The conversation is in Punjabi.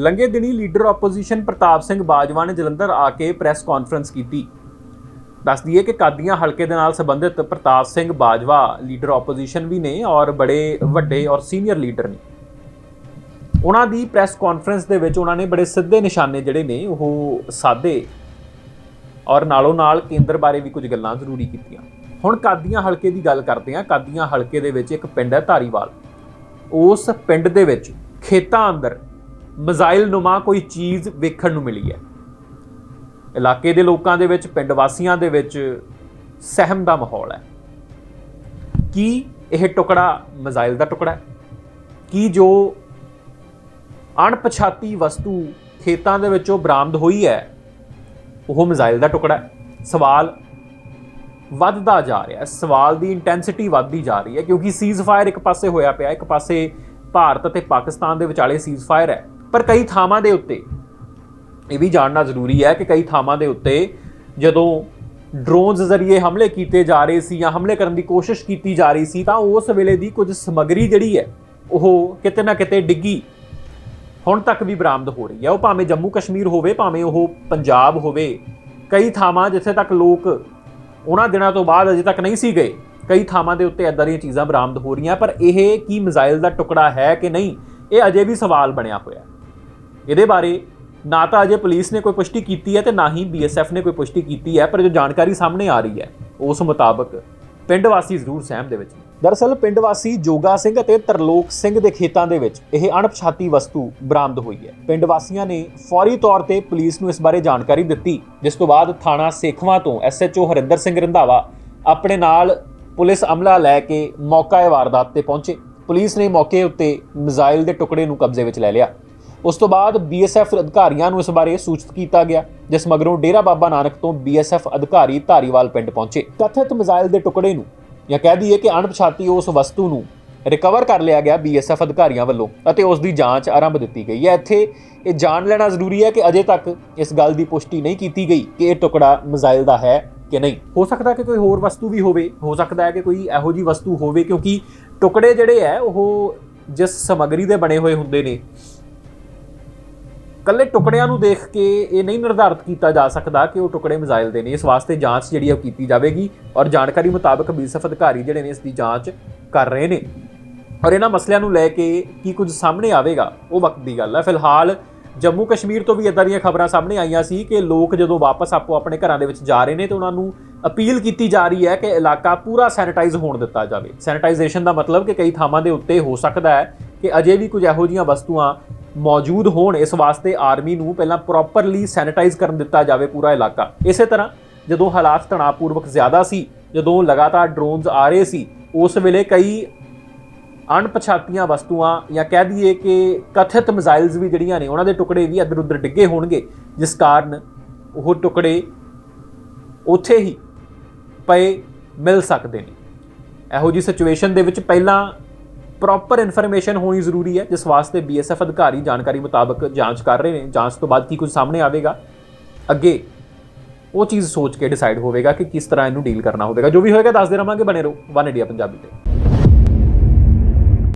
ਲੰਘੇ ਦਿਨੀ ਲੀਡਰ ਆਪੋਜੀਸ਼ਨ ਪ੍ਰਤਾਪ ਸਿੰਘ ਬਾਜਵਾ ਨੇ ਜਲੰਧਰ ਆ ਕੇ ਪ੍ਰੈਸ ਕਾਨਫਰੰਸ ਕੀਤੀ। ਦੱਸ ਦਈਏ ਕਿ ਕਾਦੀਆਂ ਹਲਕੇ ਦੇ ਨਾਲ ਸੰਬੰਧਿਤ ਪ੍ਰਤਾਪ ਸਿੰਘ ਬਾਜਵਾ ਲੀਡਰ ਆਪੋਜੀਸ਼ਨ ਵੀ ਨੇ ਔਰ ਬੜੇ ਵੱਡੇ ਔਰ ਸੀਨੀਅਰ ਲੀਡਰ ਨੇ। ਉਹਨਾਂ ਦੀ ਪ੍ਰੈਸ ਕਾਨਫਰੰਸ ਦੇ ਵਿੱਚ ਉਹਨਾਂ ਨੇ ਬੜੇ ਸਿੱਧੇ ਨਿਸ਼ਾਨੇ ਜਿਹੜੇ ਨੇ ਉਹ ਸਾਦੇ ਔਰ ਨਾਲੋਂ ਨਾਲ ਕੇਂਦਰ ਬਾਰੇ ਵੀ ਕੁਝ ਗੱਲਾਂ ਜ਼ਰੂਰੀ ਕੀਤੀਆਂ। ਹੁਣ ਕਾਦੀਆਂ ਹਲਕੇ ਦੀ ਗੱਲ ਕਰਦੇ ਹਾਂ। ਕਾਦੀਆਂ ਹਲਕੇ ਦੇ ਵਿੱਚ ਇੱਕ ਪਿੰਡ ਹੈ ਧਾਰੀਵਾਲ। ਉਸ ਪਿੰਡ ਦੇ ਵਿੱਚ ਖੇਤਾਂ ਅੰਦਰ ਮਜ਼ਾਈਲ ਨੁਮਾ ਕੋਈ ਚੀਜ਼ ਵੇਖਣ ਨੂੰ ਮਿਲੀ ਹੈ। ਇਲਾਕੇ ਦੇ ਲੋਕਾਂ ਦੇ ਵਿੱਚ, ਪਿੰਡ ਵਾਸੀਆਂ ਦੇ ਵਿੱਚ ਸਹਿਮ ਦਾ ਮਾਹੌਲ ਹੈ। ਕੀ ਇਹ ਟੁਕੜਾ ਮਜ਼ਾਈਲ ਦਾ ਟੁਕੜਾ ਹੈ? ਕੀ ਜੋ ਅਣਪਛਾਤੀ ਵਸਤੂ ਖੇਤਾਂ ਦੇ ਵਿੱਚੋਂ ਬਰਾਮਦ ਹੋਈ ਹੈ, ਉਹ ਮਿਜ਼ਾਈਲ ਦਾ ਟੁਕੜਾ ਹੈ? ਸਵਾਲ ਵੱਧਦਾ ਜਾ ਰਿਹਾ ਹੈ। ਸਵਾਲ ਦੀ ਇੰਟੈਂਸਿਟੀ ਵੱਧਦੀ ਜਾ ਰਹੀ ਹੈ ਕਿਉਂਕਿ ਸੀਜ਼ ਫਾਇਰ ਇੱਕ ਪਾਸੇ ਹੋਇਆ ਪਿਆ ਇੱਕ ਪਾਸੇ ਭਾਰਤ ਅਤੇ ਪਾਕਿਸਤਾਨ ਦੇ ਵਿਚਾਲੇ ਸੀਜ਼ ਫਾਇਰ ਹੈ। ਪਰ ਕਈ ਥਾਵਾਂ ਦੇ ਉੱਤੇ ਇਹ ਵੀ ਜਾਣਨਾ ਜ਼ਰੂਰੀ ਹੈ ਕਿ ਕਈ ਥਾਵਾਂ ਦੇ ਉੱਤੇ ਜਦੋਂ ਡਰੋਨਸ ਜ਼ਰੀਏ ਹਮਲੇ ਕੀਤੇ ਜਾ ਰਹੇ ਸੀ ਜਾਂ ਹਮਲੇ ਕਰਨ ਦੀ ਕੋਸ਼ਿਸ਼ ਕੀਤੀ ਜਾ ਰਹੀ ਸੀ ਤਾਂ ਉਸ ਵੇਲੇ ਦੀ ਕੁਝ ਸਮੱਗਰੀ ਜਿਹੜੀ ਹੈ, ਉਹ ਕਿਤੇ ਨਾ ਕਿਤੇ ਡਿੱਗੀ। ਹੁਣ ਤੱਕ ਵੀ ਬਰਾਮਦ ਹੋ ਰਹੀ ਹੈ। ਉਹ ਭਾਵੇਂ ਜੰਮੂ ਕਸ਼ਮੀਰ ਹੋਵੇ, ਭਾਵੇਂ ਉਹ ਪੰਜਾਬ ਹੋਵੇ, ਕਈ ਥਾਵਾਂ ਜਿੱਥੇ ਤੱਕ ਲੋਕ ਉਹਨਾਂ ਦਿਨਾਂ ਤੋਂ ਬਾਅਦ ਅਜੇ ਤੱਕ ਨਹੀਂ ਸੀ ਗਏ, ਕਈ ਥਾਵਾਂ ਦੇ ਉੱਤੇ ਇਦਾਂ ਦੀਆਂ ਚੀਜ਼ਾਂ ਬਰਾਮਦ ਹੋ ਰਹੀਆਂ, ਪਰ ਇਹ ਕੀ ਮਿਜ਼ਾਈਲ ਦਾ ਟੁਕੜਾ ਹੈ ਕਿ ਨਹੀਂ, ਇਹ ਅਜੇ ਵੀ ਸਵਾਲ ਬਣਿਆ ਹੋਇਆ ਹੈ। ਇਹਦੇ ਬਾਰੇ ਨਾ ਤਾਂ ਅਜੇ ਪੁਲਿਸ ਨੇ ਕੋਈ ਪੁਸ਼ਟੀ ਕੀਤੀ ਹੈ ਤੇ ਨਾ ਹੀ ਬੀਐਸਐਫ ਨੇ ਕੋਈ ਪੁਸ਼ਟੀ ਕੀਤੀ ਹੈ, ਪਰ ਜੋ ਜਾਣਕਾਰੀ ਸਾਹਮਣੇ ਆ ਰਹੀ ਹੈ, ਉਸ ਮੁਤਾਬਕ ਪਿੰਡ ਵਾਸੀ ਜ਼ਰੂਰ ਸਹਿਮ ਦੇ ਵਿੱਚ ਨੇ। ਦਰਅਸਲ ਪਿੰਡ ਵਾਸੀ ਜੋਗਾ ਸਿੰਘ ਅਤੇ ਤਰਲੋਕ ਸਿੰਘ ਦੇ ਖੇਤਾਂ ਦੇ ਵਿੱਚ ਇਹ ਅਣਪਛਾਤੀ ਵਸਤੂ ਬਰਾਮਦ ਹੋਈ ਹੈ। ਪਿੰਡ ਵਾਸੀਆਂ ਨੇ ਫੌਰੀ ਤੌਰ ਤੇ ਪੁਲਿਸ ਨੂੰ ਇਸ ਬਾਰੇ ਜਾਣਕਾਰੀ ਦਿੱਤੀ, ਜਿਸ ਤੋਂ ਬਾਅਦ ਥਾਣਾ ਸੇਖਵਾਂ ਤੋਂ ਐਸਐਚਓ ਹਰਿੰਦਰ ਸਿੰਘ ਰੰਧਾਵਾ ਆਪਣੇ ਨਾਲ ਪੁਲਿਸ ਅਮਲਾ ਲੈ ਕੇ ਮੌਕਾ ਇਹ ਵਾਰਦਾਤ ਤੇ ਪਹੁੰਚੇ। ਪੁਲਿਸ ਨੇ ਮੌਕੇ ਉੱਤੇ ਮਿਜ਼ਾਈਲ ਦੇ ਟੁਕੜੇ ਨੂੰ ਕਬਜ਼ੇ ਵਿੱਚ ਲੈ ਲਿਆ। ਉਸ ਤੋਂ ਬਾਅਦ ਬੀਐਸਐਫ ਅਧਿਕਾਰੀਆਂ ਨੂੰ ਇਸ ਬਾਰੇ ਸੂਚਿਤ ਕੀਤਾ ਗਿਆ, ਜਿਸ ਮਗਰੋਂ ਡੇਰਾ ਬਾਬਾ ਨਾਨਕ ਤੋਂ ਬੀਐਸਐਫ ਅਧਿਕਾਰੀ ਧਾਰੀਵਾਲ ਪਿੰਡ ਪਹੁੰਚੇ। ਕਥਿਤ ਮਿਜ਼ਾਈਲ ਦੇ ਟੁਕੜੇ ਨੂੰ ਜਾਂ ਕਹਿ ਦਈਏ ਕਿ ਅਣਪਛਾਤੀ ਉਸ ਵਸਤੂ ਨੂੰ ਰਿਕਵਰ ਕਰ ਲਿਆ ਗਿਆ ਬੀਐਸਐਫ ਅਧਿਕਾਰੀਆਂ ਵੱਲੋਂ ਅਤੇ ਉਸ ਦੀ ਜਾਂਚ ਆਰੰਭ ਦਿੱਤੀ ਗਈ ਹੈ। ਇੱਥੇ ਇਹ ਜਾਣ ਲੈਣਾ ਜ਼ਰੂਰੀ ਹੈ ਕਿ ਅਜੇ ਤੱਕ ਇਸ ਗੱਲ ਦੀ ਪੁਸ਼ਟੀ ਨਹੀਂ ਕੀਤੀ ਗਈ ਕਿ ਇਹ ਟੁਕੜਾ ਮਿਜ਼ਾਈਲ ਦਾ ਹੈ ਕਿ ਨਹੀਂ। ਹੋ ਸਕਦਾ ਕਿ ਕੋਈ ਹੋਰ ਵਸਤੂ ਵੀ ਹੋਵੇ, ਹੋ ਸਕਦਾ ਹੈ ਕਿ ਕੋਈ ਇਹੋ ਜੀ ਵਸਤੂ ਹੋਵੇ ਕਿਉਂਕਿ ਟੁਕੜੇ ਜਿਹੜੇ ਹੈ, ਉਹ ਜਿਸ ਸਮੱਗਰੀ ਦੇ ਬਣੇ ਹੋਏ ਹੁੰਦੇ ਨੇ ਕੱਲੇ ਟੁਕੜਿਆਂ ਨੂੰ ਦੇਖ ਕੇ ਇਹ ਨਹੀਂ ਨਿਰਧਾਰਿਤ ਕੀਤਾ ਜਾ ਸਕਦਾ ਕਿ ਉਹ ਟੁਕੜੇ ਮਿਜ਼ਾਈਲ ਦੇ ਨੇ। ਇਸ ਵਾਸਤੇ ਜਾਂਚ ਜਿਹੜੀ ਹੈ ਉਹ ਕੀਤੀ ਜਾਵੇਗੀ ਔਰ ਜਾਣਕਾਰੀ ਮੁਤਾਬਕ ਬੀਐਸਐਫ ਅਧਿਕਾਰੀ ਜਿਹੜੇ ਨੇ ਇਸ ਦੀ ਜਾਂਚ ਕਰ ਰਹੇ ਨੇ। ਔਰ ਇਹਨਾਂ ਮਸਲਿਆਂ ਨੂੰ ਲੈ ਕੇ ਕੀ ਕੁਝ ਸਾਹਮਣੇ ਆਵੇਗਾ, ਉਹ ਵਕਤ ਦੀ ਗੱਲ ਹੈ ਫਿਲਹਾਲ ਜੰਮੂ ਕਸ਼ਮੀਰ ਤੋਂ ਵੀ ਇਦਾਂ ਦੀਆਂ ਖਬਰਾਂ ਸਾਹਮਣੇ ਆਈਆਂ ਸੀ ਕਿ ਲੋਕ ਜਦੋਂ ਵਾਪਸ ਆਪੋ ਆਪਣੇ ਘਰਾਂ ਦੇ ਵਿੱਚ ਜਾ ਰਹੇ ਨੇ ਤੇ ਉਹਨਾਂ ਨੂੰ ਅਪੀਲ ਕੀਤੀ ਜਾ ਰਹੀ ਹੈ ਕਿ ਇਲਾਕਾ ਪੂਰਾ ਸੈਨੀਟਾਈਜ਼ ਹੋਣ ਦਿੱਤਾ ਜਾਵੇ। ਸੈਨੀਟਾਈਜੇਸ਼ਨ ਦਾ ਮਤਲਬ ਕਿ ਕਈ ਥਾਵਾਂ ਦੇ ਉੱਤੇ ਹੋ ਸਕਦਾ ਹੈ ਕਿ ਅਜੇ ਵੀ ਕੁਝ ਇਹੋ ਜਿਹੀਆਂ ਵਸਤੂਆਂ ਮੌਜੂਦ ਹੋਣ ਇਸ ਵਾਸਤੇ ਆਰਮੀ ਨੂੰ ਪਹਿਲਾਂ ਪ੍ਰੋਪਰਲੀ ਸੈਨੀਟਾਈਜ਼ ਕਰਨ ਦਿੱਤਾ ਜਾਵੇ ਪੂਰਾ ਇਲਾਕਾ। ਇਸੇ ਤਰ੍ਹਾਂ ਜਦੋਂ ਹਾਲਾਤ ਤਣਾਅਪੂਰਵਕ ਜ਼ਿਆਦਾ ਸੀ, ਜਦੋਂ ਲਗਾਤਾਰ ਡਰੋਨਸ ਆ ਰਹੇ ਸੀ, ਉਸ ਵੇਲੇ ਕਈ ਅਣਪਛਾਤੀਆਂ ਵਸਤੂਆਂ ਜਾਂ ਕਹਿ ਦਈਏ ਕਿ ਕਥਿਤ ਮਿਜ਼ਾਈਲਸ ਵੀ ਜਿਹੜੀਆਂ ਨੇ, ਉਹਨਾਂ ਦੇ ਟੁਕੜੇ ਵੀ ਇੱਧਰ ਉੱਧਰ ਡਿੱਗੇ ਹੋਣਗੇ, ਜਿਸ ਕਾਰਨ ਉਹ ਟੁਕੜੇ ਉੱਥੇ ਹੀ ਪਏ ਮਿਲ ਸਕਦੇ ਨੇ। ਇਹੋ ਜੀ ਸਿਚੁਏਸ਼ਨ ਦੇ ਵਿੱਚ ਪਹਿਲਾਂ ਪ੍ਰੋਪਰ ਇਨਫੋਰਮੇਸ਼ਨ ਹੋਣੀ ਜ਼ਰੂਰੀ ਹੈ, ਜਿਸ ਵਾਸਤੇ ਬੀਐਸਐਫ ਅਧਿਕਾਰੀ ਜਾਣਕਾਰੀ ਮੁਤਾਬਕ ਜਾਂਚ ਕਰ ਰਹੇ ਨੇ। ਜਾਂਚ ਤੋਂ ਬਾਅਦ ਕੀ ਕੁਝ ਸਾਹਮਣੇ ਆਵੇਗਾ? ਅੱਗੇ ਉਹ ਚੀਜ਼ ਸੋਚ ਕੇ ਡਿਸਾਈਡ ਹੋਵੇਗਾ ਕਿ ਕਿਸ ਤਰ੍ਹਾਂ ਇਹਨੂੰ ਡੀਲ ਕਰਨਾ ਹੋਵੇਗਾ। ਜੋ ਵੀ ਹੋਏਗਾ, ਦੱਸਦੇ ਰਹਾਂਗੇ ਬਣੇ ਰਹੋ। ਵਨ ਇੰਡੀਆ ਪੰਜਾਬੀ ਤੇ।